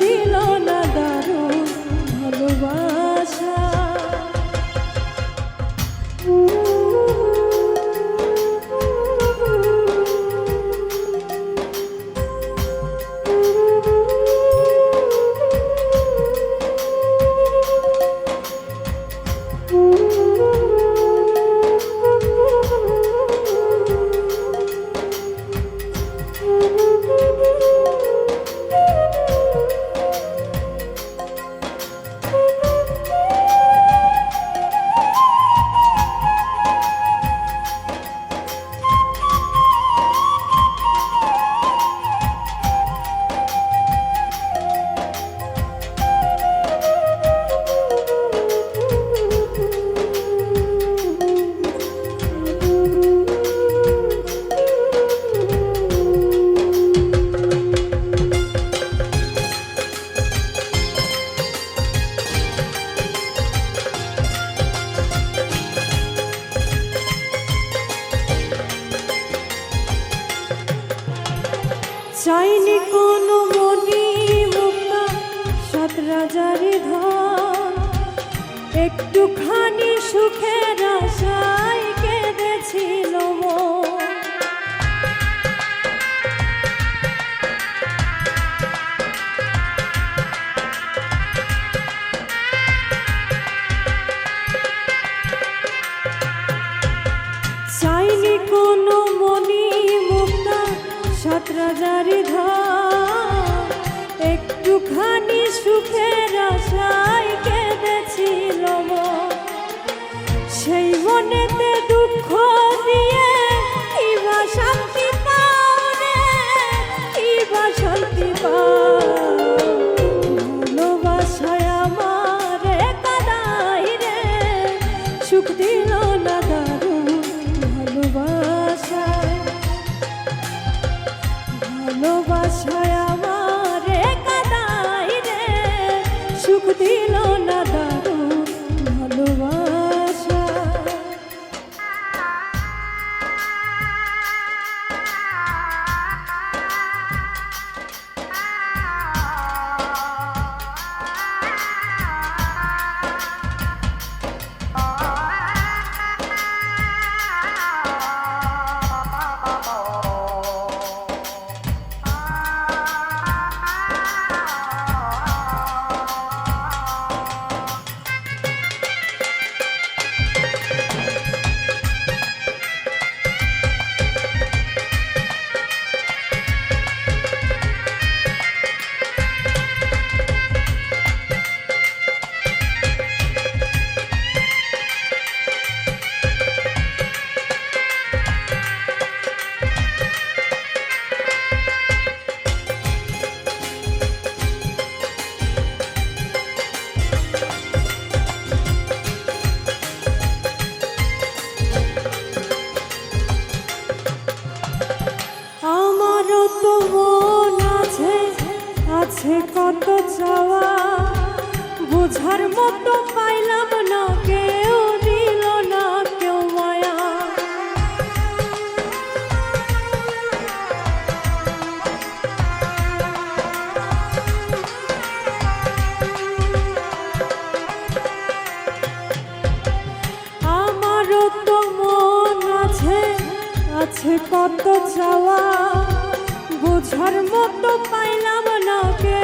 দিল না দারুণ ভালোবাসা। চাইনি কোনো মনি মুক্তা সাত রাজারি ধন একটুখানি সুখের আশায় কেঁদেছিল মন। রাজারি ধন আমারও তো মন আছে আছে কত চাওয়া। বোঝার মতো পাইলাম না কেউ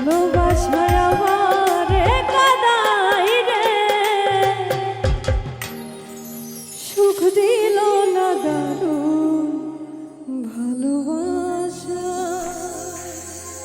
ভালোবাসা